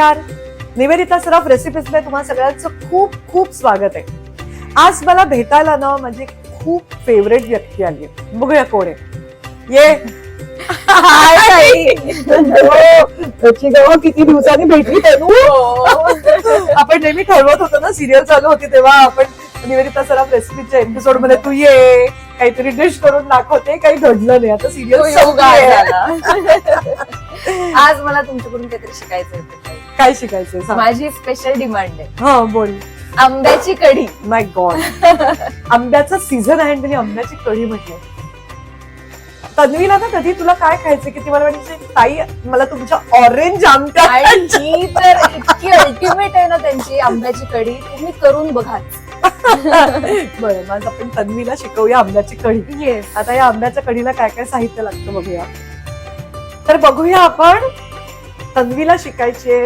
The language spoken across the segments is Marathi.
नमस्कार. निवेदिता सराफ रेसिपीजमध्ये तुम्हा सगळ्यांचं खूप खूप स्वागत आहे. आज मला भेटायला ना म्हणजे खूप फेवरेट व्यक्ती आली बघूया कोण आहे. ये. गं किती दिवसांनी भेटली तनू. आपण नेहमी ठरवत होतो ना सिरियल चालू होती तेव्हा आपण निवेदिता सराफ रेसिपीच्या एपिसोडमध्ये तू ये. काहीतरी डिश करून दाखवते काही घडलं नाही. आता तो सिरियल. आज मला तुमच्याकडून काहीतरी शिकायचं होतं. काय शिकायचंय सांग. माझी स्पेशल डिमांड आहे. हा बोल. आंब्याची कढी. माय गॉड आंब्याचा सीझन आहे आणि त्यांनी आंब्याची कढी म्हटली. तन्वीला ना कधी तुला काय खायचं की ती मला म्हणजे ताई मला तुमच्या ऑरेंज आणि तर इतकी अल्टिमेट आहे ना त्यांची आंब्याची कढी. तुम्ही करून बघा बरं मग आपण तन्वीला शिकवूया आंब्याची कढी. येस आता या आंब्याच्या कढीला काय काय साहित्य लागतं बघूया. तर बघूया आपण तन्वीला शिकायची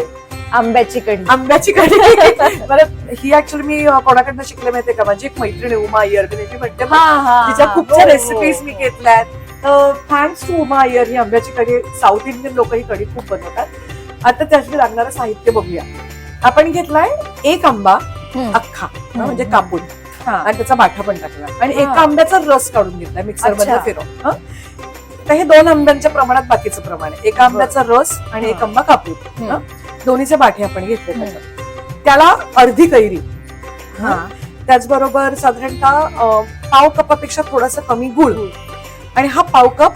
आंब्याची कढी. आंब्याची कढी. बरं ही ऍक्च्युली मी कोणाकडनं शिकले माहितीये का? माझी एक मैत्रीण उमा अय्यर. म्हणते तिच्या हो, रेसिपीज हो. मी घेतल्यात. थँक्स टू उमा अय्यर ही आंब्याची कढी साऊथ इंडियन लोक ही कढी खूप बनवतात. आता त्यासाठी लागणारं साहित्य बघूया. आपण घेतलाय एक आंबा. अख्खा म्हणजे कापून. हा. आणि त्याचा बाठा पण टाकला. आणि. एका आंब्याचा रस काढून घेतलाय मिक्सरमध्ये हं? तर हे दोन आंब्यांच्या प्रमाणात बाकीचं प्रमाण आहे. एका आंब्याचा रस आणि एक. आंबा कापून. हं? दोन्हीचे बाठे आपण घेतले. त्याला अर्धी कैरी हा. त्याचबरोबर साधारणतः पाव कपापेक्षा थोडासा कमी गुळ आणि हा पाव कप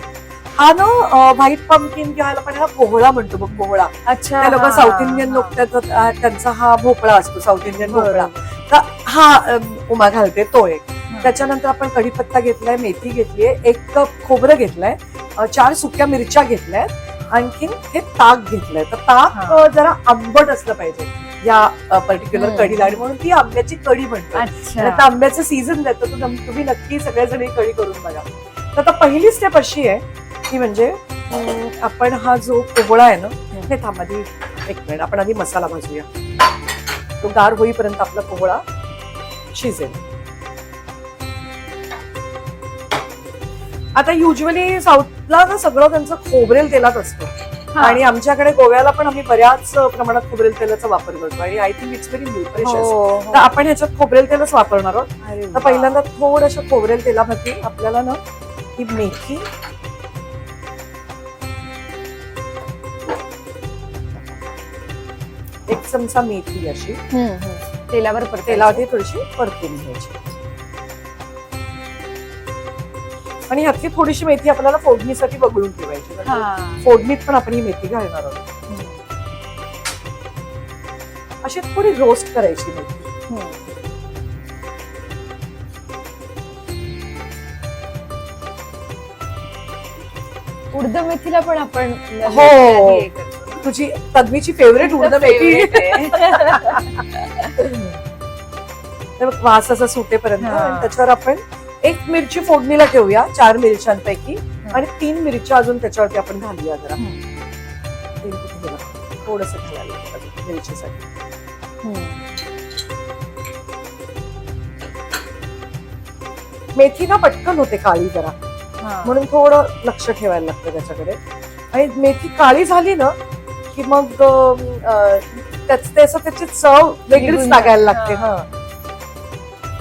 हा ना व्हाईट पंपकिन किंवा ह्याला पण ह्याला कोहळा म्हणतो बघ कोहळा अच्छा लोक हा, साऊथ इंडियन हा. लोक त्याचा हा भोपळा असतो साऊथ इंडियन भोपळा. तर हा उमा घालते तो एक त्याच्यानंतर आपण कढीपत्ता घेतलाय मेथी घेतलीये एक कप खोबरं घेतलंय चार सुक्या मिरच्या घेतल्याय आणखीन हे ताक घेतलंय. तर ताक जरा आंबट असलं पाहिजे या पर्टिक्युलर. कढीला. आणि म्हणून ती आंब्याची कढी म्हणतो अच्छा. आता आंब्याचं सीझन देतं तुम्ही नक्की सगळेजण ही कढी करून बघा. तर आता पहिली स्टेप अशी आहे की म्हणजे आपण हा जो कोबळा आहे ना हे थांब आधी एक मिनिट आपण आधी मसाला भाजूया. तो गार होईपर्यंत आपला कोबळा शिजेल. आता युजली साऊथला ना सगळं त्यांचं खोबरेल तेलात असतं. आणि आमच्याकडे गोव्याला पण आम्ही बऱ्याच प्रमाणात खोबरेल तेलाचा वापर करतो आणि I think it's very nutritious. तर आपण ह्याच्यात खोबरेल तेलच वापरणार आहोत तर. पहिल्यांदा थोडस खोबरेल तेलामध्ये आपल्याला ना ही मेथी एक चमचा मेथी अशी. तेलावर. तेलामध्ये थोडीशी परतून घ्यायची आणि ह्यातली थोडीशी मेथी आपल्याला फोडणीसाठी वगळून ठेवायची. फोडणीत पण आपण ही मेथी घालणार आहोत. अशी थोडी रोस्ट करायची मेथी. उडद मेथीला पण आपण हो. तुझी तन्वीची फेवरेट उडद मेथी वास असा सुटेपर्यंत त्याच्यावर आपण एक मिरची फोडणीला ठेवूया चार मिरच्यांपैकी आणि तीन मिरच्या अजून त्याच्यावरती आपण घालूया जरा. तीन कुठे गेला? थोडस मिरचीसाठी. मेथी ना पटकन होते काळी जरा. म्हणून थोडं लक्ष ठेवायला लागतं त्याच्याकडे. आणि मेथी काळी झाली ना की मग त्याच त्याचं त्याची चव वेगळीच लागायला. लागते. हा.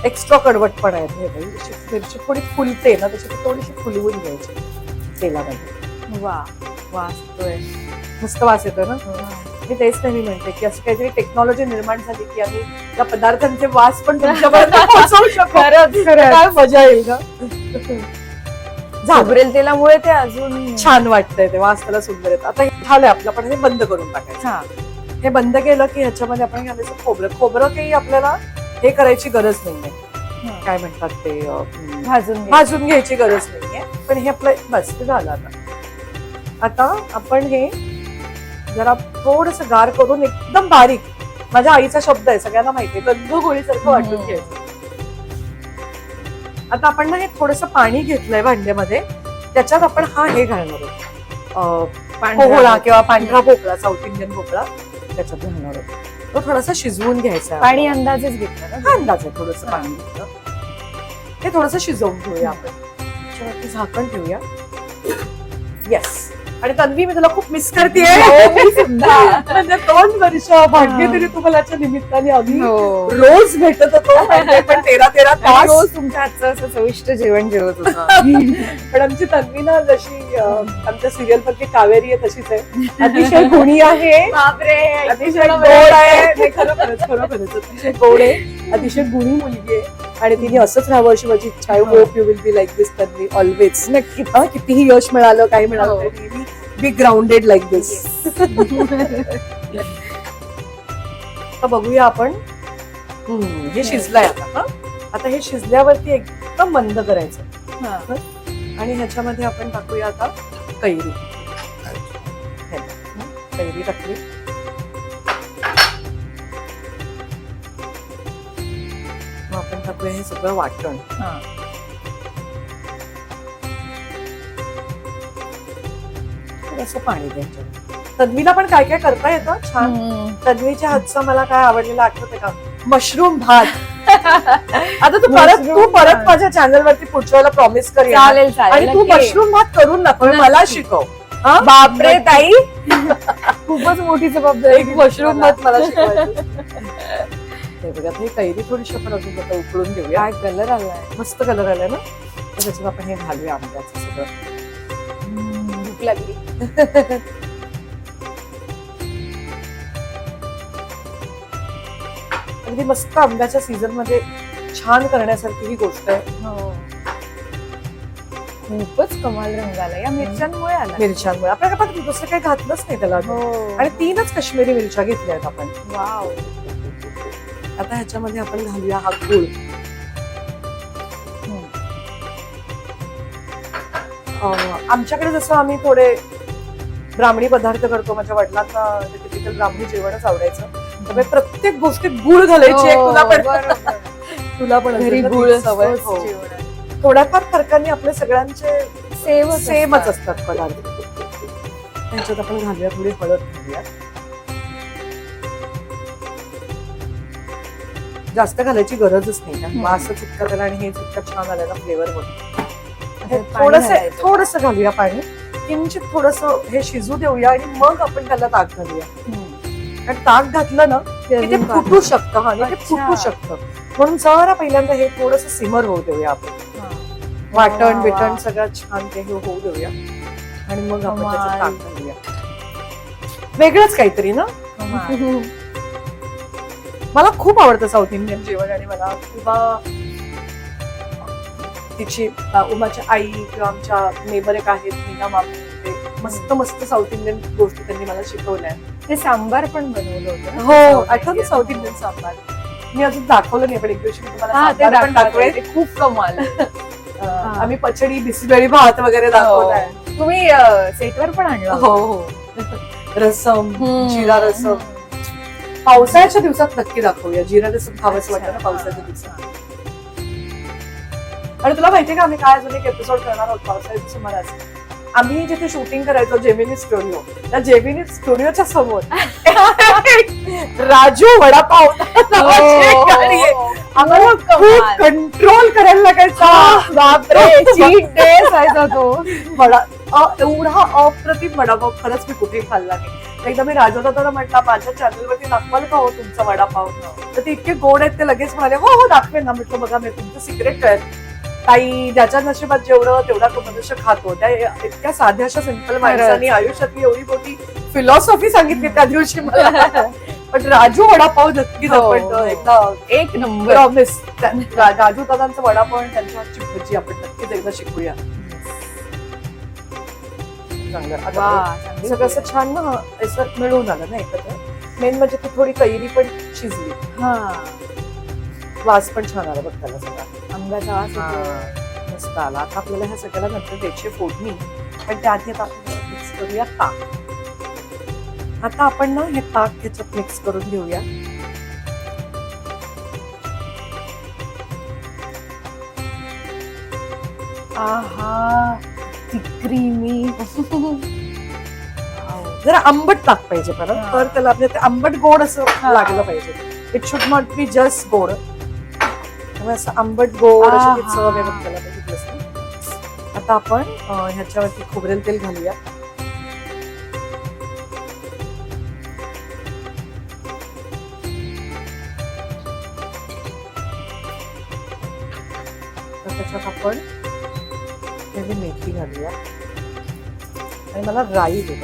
एक्स्ट्रा कडवटपणा येते हे बाई. अशी मिरची थोडी फुलते ना त्याची ती थोडीशी फुलवून घ्यायची तेलामध्ये. वा वा सुतोय. मस्त वास येतो ना? मी तेच नेहमी म्हणते की असं काहीतरी टेक्नॉलॉजी निर्माण झाली की आम्ही त्या पदार्थांचे वास पण काय मजा येईल ना झालं खोबरेल तेलामुळे ते अजून छान वाटतंय ते वास त्याला सुंदर येत. आता झालंय आपलं पण हे बंद करून टाकायचं. हा. हे बंद केलं की ह्याच्यामध्ये आपण घालायचं खोबरं. खोबरं काही आपल्याला हे करायची गरज नाहीये. काय म्हणतात ते भाजून. भाजून घ्यायची गरज नाहीये. पण हे आपलं बस झालं आता. आता आपण हे जरा थोडस गार करून एकदम बारीक माझ्या आईचा शब्द आहे सगळ्यांना माहितीये गंध गोळीसारखं वाटून. घ्यायचं. आता आपण ना हे थोडस पाणी घेतलंय भांड्यामध्ये त्याच्यात आपण हा हे घालणार आहोत. पोहळा किंवा पांढरा भोपळा साऊथ इंडियन भोपळा त्याच्यात घालणार आहोत. तो थोडासा शिजवून घ्यायचा. पाणी. अंदाजेच घेतलं ना हा अंदाज आहे थोडस पाणी घेतलं. हे थोडस शिजवून घेऊया आपण. झाकण ठेवूया. येस आणि तन्वी मी तुला खूप मिस करते हो. म्हणजे दोन वर्ष भाग्यतरी तुम्हालाच्या निमित्ताने आम्ही हो. रोज भेटत होतो म्हणजे पण तेरा तेरा तास. रोज तुमच्या हातचं असं चविष्ट जेवण जेवत होतं. पण आमची तन्वी ना जशी आमच्या सिरियल मधली कावेरी आहे तशीच आहे. अतिशय गुणी आहे. अतिशय गोड आहे. नाही, खरोखरच खरोखरच अतिशय गोड आहे. अतिशय गुणी मुलगी आहे. आणि तिने असंच राहावं अशी माझी इच्छा आहे. Hope you will be like this Tanvi always नक्की कितीही यश मिळालं काही मिळालं हो. तरी बी ग्राउंडेड लाईक दिस बघूया आपण. हम्म, हे शिजलंय आता. हा. आता हे शिजल्यावरती एकदम मंद करायचं. आणि ह्याच्यामध्ये आपण टाकूया आता कैरी. कैरी टाकली. मग आपण टाकूया हे सगळं वाटण. थोडंसं पाणी द्यायचं तन्वीला पण काय काय करता येतं? छान. तन्वीच्या हातचा मला काय आवडलेलं आठवते का? मशरूम भात. आता तू परत तू परत. माझ्या चॅनल वरती पुढच्या प्रॉमिस कर. चालेल आणि तू. मशरूम भात करून नक्की. मला शिकव? बापरे ताई खूपच मोठी जबाबदारी एक मशरूम भात मला हे बघा हे कैरी थोडीशी आपण अजून आता उकळून घेऊया काय कलर आलाय मस्त कलर आलाय ना तर त्याच्यात आपण हे घालूया आंब्याचं सगळं भूक लागली अगदी मस्त आंब्याच्या सीझनमध्ये छान करण्यासारखी ही गोष्ट आहे. हो. खूपच कमाल रंग आला. या मिरच्यांमुळे आला. मिरच्यांमुळे. आपल्याला पण दुसरं काही घातलंच नाही त्याला. हो. आणि तीनच काश्मीरी मिरच्या घेतल्या आहेत आपण. वाव. आता ह्याच्यामध्ये आपण घालूया हा गुळ. अं, आमच्याकडे जसं आम्ही थोडे ब्राह्मणी पदार्थ करतो माझ्या वडिलांना टिपिकल ब्राह्मणी जेवणच आवडायचं. त्यामुळे प्रत्येक गोष्टीत गुळ घालायची आहे तुला पण. तुला पण घरी गुळ सवय हो. थोड्याफार फरकांनी आपले सगळ्यांचे सेम सेमच असतात पदार्थ. त्यांच्यात आपण घालूया थोडी हळद घालूया. जास्त घालायची गरजच नाही कारण. वासच इतका त्याला आणि हे इतका छान आलेला फ्लेवर थोडस थोडस थोडस घालूया पाणी. किंचित थोडस हे शिजू देऊया आणि मग आपण त्याला ताक घालूया. कारण ताक घातलं ना की ते फुटू शकतं हा आणि ते. फुटू शकतं. म्हणून जरा पहिल्यांदा हे थोडस सिमर होऊ देऊया आपण. वाटण. बिटण सगळं छान ते हे होऊ देऊया. आणि मग आपण कमाल. ताक घालूया. वेगळंच काहीतरी ना? मला खूप आवडतं साऊथ इंडियन जेवण आणि मला किंवा तिची उमाच्या आई किंवा आमच्या नेबर एक आहेत मीना मामी मस्त मस्त साऊथ इंडियन गोष्टी त्यांनी मला शिकवल्या. ते सांबार पण बनवलं होतं? हो Indian. South Indian sambar. मी अजून दाखवलं नाही पण एक दिवशी मी तुम्हाला हा ते सांबार पण दाखवलंय. दाखवेल ते खूप कमाल. आम्ही पचडी बिस्बेळी भात वगैरे दाखवलाय हो. तुम्ही सेटवर पण आणलं हो हो. रसम हम्म. जिरा रसम. पावसाळ्याच्या दिवसात नक्की दाखवूया. जिरा रसम खावंच वाटतं ना पावसाच्या दिवसात. आणि तुला माहितीये का आम्ही काय अजून एक एपिसोड करणार आहोत पावसाळ्याच्या सुमारास आम्ही जिथे शूटिंग करायचो जेमिनी स्टुडिओ त्या जेमिनी स्टुडिओच्या समोर राजू वडापाव आहे. आम्हाला खूप. कंट्रोल करायला लागायचा. बापरे चीट डे असायचा तो. वडा एवढा अप्रतिम वडापाव खरंच मी कुठेही खाल्ला नाही. एकदा मी राजवता म्हटलं माझ्या चॅनलवरती दाखवाल का हो तुमचा वडापाव? तर ते इतके गोड आहेत ते लगेच म्हणाले हो हो दाखवेन ना. म्हटलं बघा मी तुमचं सिक्रेट आहे. ताई ज्याच्या नशिबात जेवढं तेवढा तो मनुष्य खातो. त्या इतक्या साध्याशा सिंपल माणसांनी आयुष्यातली एवढी मोठी फिलॉसॉफी सांगितली त्या दिवशी मला. पण राजू वडापाव नक्कीच आपण हो. एकदा एक नंबर. प्रॉमिस राजू दादांचा वडापाव आणि त्यांच्या भजी आपण नक्कीच एकदा शिकूया. सगळं असं छान ना असं मिळून आलं ना एकत्र. मेन म्हणजे ती थोडी कैरी पण शिजली. हा. वास पण छान आला बघ त्याला सगळा. आंब्याचा वास. मस्त आला. आता आपल्याला ह्या सगळ्याला नंतर द्यायची फोडणी. पण त्याआधी आता आपण मिक्स करूया ताक. आता आपण ना हे ताक ह्याच्यात मिक्स करून घेऊया. आहा क्रीमी जरा आंबट ताक पाहिजे परत. तर त्याला आपल्या ते आंबट गोड असं. लागलं पाहिजे. It should not be just गोड. त्यामुळे आंबट गोड अशी चव आहे बघ त्याला आता आपण ह्याच्यावरती खोबरेल तेल घालूया. त्याच्यात आपण त्याची मेथी घालूया. आणि मला राई दे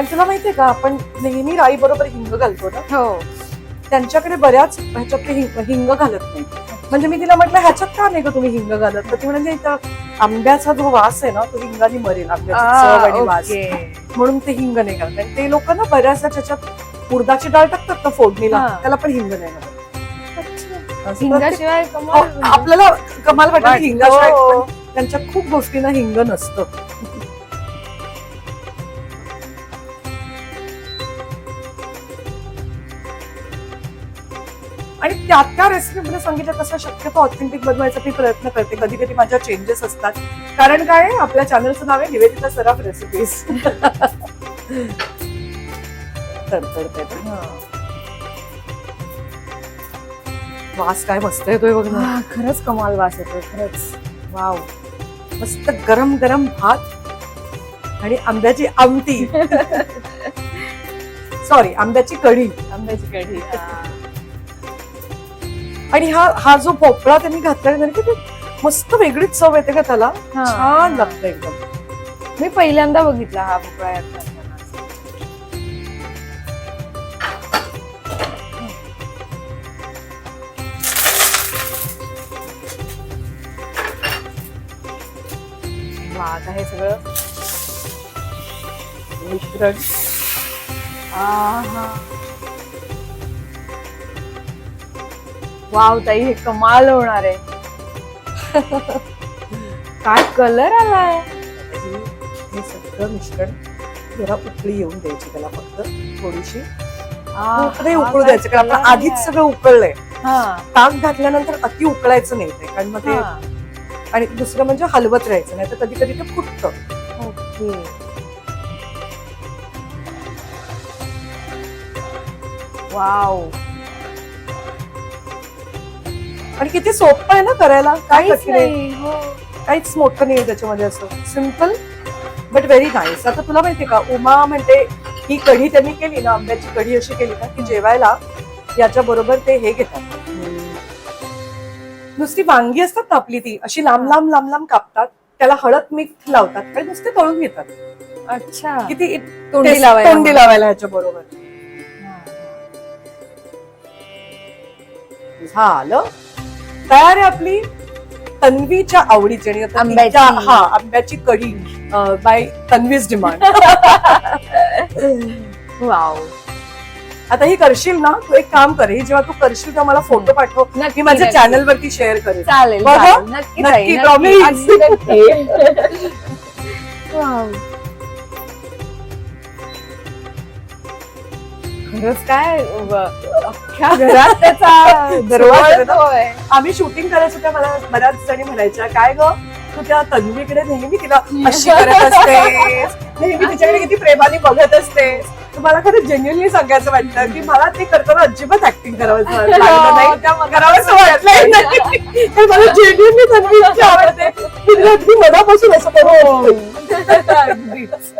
आणि तुला माहितीये का आपण नेहमी राई बरोबर हिंग घालतो ना? हो. त्यांच्याकडे बऱ्याच ह्याच्यात हिंग हिंग घालत नाही. म्हणजे मी तिला म्हटलं ह्याच्यात का नाही का तुम्ही हिंग घालत? तर ती म्हणजे आंब्याचा जो वास आहे ना तो हिंगाने मरेल आंब्याचा वास. म्हणून ते हिंग नाही घालत. ते लोक ना बऱ्याचदा त्याच्यात उडदाची डाळ टाकतात ना फोडणीला. त्याला पण हिंग नाही घालत. हिंगाशिवाय. आपल्याला कमाल वाटत. वाट- हिंगाशिवाय हो. त्यांच्या खूप गोष्टींना हिंग नसतं. आणि त्या त्या रेसिपीमध्ये सांगितलं तसं शक्यतो ऑथेंटिक बनवायचा मी प्रयत्न करते. कधी कधी माझ्या चेंजेस असतात. कारण काय आहे, आपल्या चॅनलचं नाव आहे निवेदिता सराफ रेसिपीज. वास काय मस्त येतोय बघ ना. खरंच कमाल वास येतो खरंच. वाव. मस्त गरम गरम भात आणि आंब्याची आमटी. सॉरी आंब्याची कढी. आंब्याची कढी आणि हा हा जो भोपळा त्यांनी घातला मस्त वेगळीच चव येते का त्याला. हा. छान लागतं एकदम. मी पहिल्यांदा बघितला हा भोपळा यात घालताना. वा आता हे सगळं. मिश्रण. वाव ताई हे कमाल होणार आहे. काय कलर आलाय? हे सगळं मिश्रण जरा उकळी येऊन द्यायची त्याला फक्त थोडीशी. ते उकळू द्यायचं कारण आपण आधीच सगळं उकळलंय. हा. ताक घातल्यानंतर अति उकळायचं नाही ते कारण मग ते. आणि दुसरं म्हणजे हलवत राहायचं नाही तर कधी कधी ते फुटतं. ओके. वाव. आणि किती सोपं आहे ना करायला? काय काहीच कठीण आहे? नाही हो. काहीच मोठं नाही त्याच्यामध्ये असं. सिंपल बट व्हेरी नाईस आता तुला माहितीये का उमा म्हणते ही कढी त्यांनी केली ना आंब्याची कढी अशी केली ना की जेवायला याच्या बरोबर ते हे घेतात. नुसती वांगी असतात ना आपली ती अशी लांब लांब लांब लांब कापतात. त्याला हळद मीठ लावतात. आणि नुसते तळून घेतात. अच्छा. किती तोंडी लावायला तोंडी लावायला ह्याच्या बरोबर. झालं. तयार आहे आपली तन्वीच्या आवडीची आणि आता आंब्याची. तिच्या- हा आंब्याची कढी बाय तन्वीज डिमांड वाव आता ही करशील ना तू एक काम कर ही जेव्हा तू करशील तेव्हा मला फोटो पाठव नक्की मी माझ्या नक्की. चॅनल वरती शेअर करेन चालेल बघा. चालेल. नक्की ताई, नक्की, नक्की. promise. अगदी नक्की. वाव. खरंच काय अख्ख्या घरात त्याचा दरवाजा. आम्ही शूटिंग करायचो त्या मला बऱ्याच जणी म्हणायच्या काय ग? तू त्या तन्वीकडे नेहमी तिला अशी करत असतेस. नेहमी तिच्याकडे किती प्रेमाने बघत असतेस. तर मला खरं जेन्युअनली सांगायचं वाटतं की मला ते करताना अजिबात ऍक्टिंग करावं नाही. करावंसं वाटलंय नाही. तर मला जेन्युअनली तन्वी इतकी आवडते अगदी मनापासून असं करू अगदीच.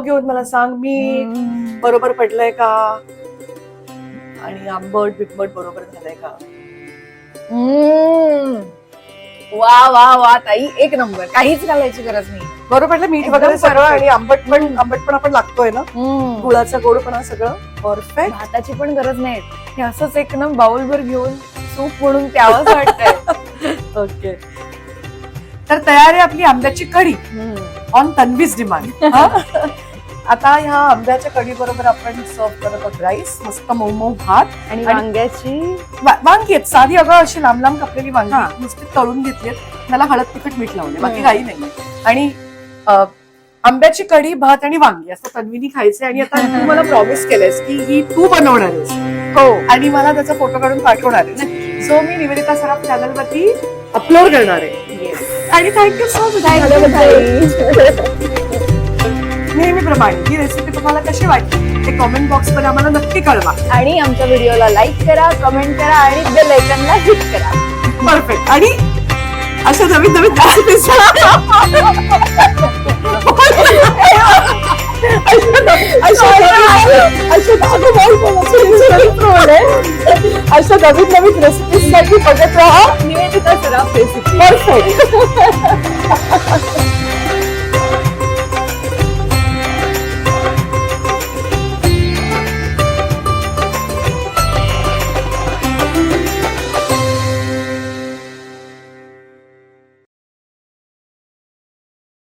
घेऊन मला सांग मी बरोबर पडलंय का? आणि आंबट बिंबट बरोबर झालंय का. वा वा वा ताई एक नंबर. काहीच घालायची गरज नाही. बरोबर पडलं मीठ एकदम वगैरे सगळं perfect. आणि आंबट पण आंबट पण आपण लागतोय ना? हम्म. गुळाचा गोडपणा सगळं परफेक्ट भाताची पण गरज नाही. हे असंच एक ना बाउल भर घेऊन सूप म्हणून प्यावंच वाटतंय. ओके तर तयार आहे आपली आंब्याची कढी ऑन तन्वीज डिमांड आता ह्या आंब्याच्या कढी बरोबर आपण सर्व करत आहोत राईस मस्त मऊ मऊ भात आणि वांग्याची? वा- वांगी आहेत. साधी अगं अशी लांब लांब कापलेली वांगी. नुसती तळून घेतलीत त्याला हळद तिखट मीठ लावले बाकी हम्म. काही नाही आणि अ, आंब्याची कढी भात आणि वांगी असं तन्वीनी खायचे आणि आता तू मला प्रॉमिस केलंयस की ही तू बनवणार आहेस. हो. आणि मला त्याचा फोटो काढून पाठवणार आहे सो मी निवेदिता सराफ चॅनल वरती अपलोड करणार आहे. आणि थँक्यू सो मच नेहमीप्रमाणे. ही रेसिपी तुम्हाला कशी वाटली ते कॉमेंट बॉक्समध्ये आम्हाला नक्की कळवा. आणि आमच्या व्हिडिओला लाईक करा कमेंट करा आणि बेल आयकॉनला हिट करा. परफेक्ट आणि अशा नवीन नवीन रेसिपीज अशा नवीन नवीन रेसिपीजसाठी बघत राहा. निवेदिता सराफ रेसिपी परफेक्ट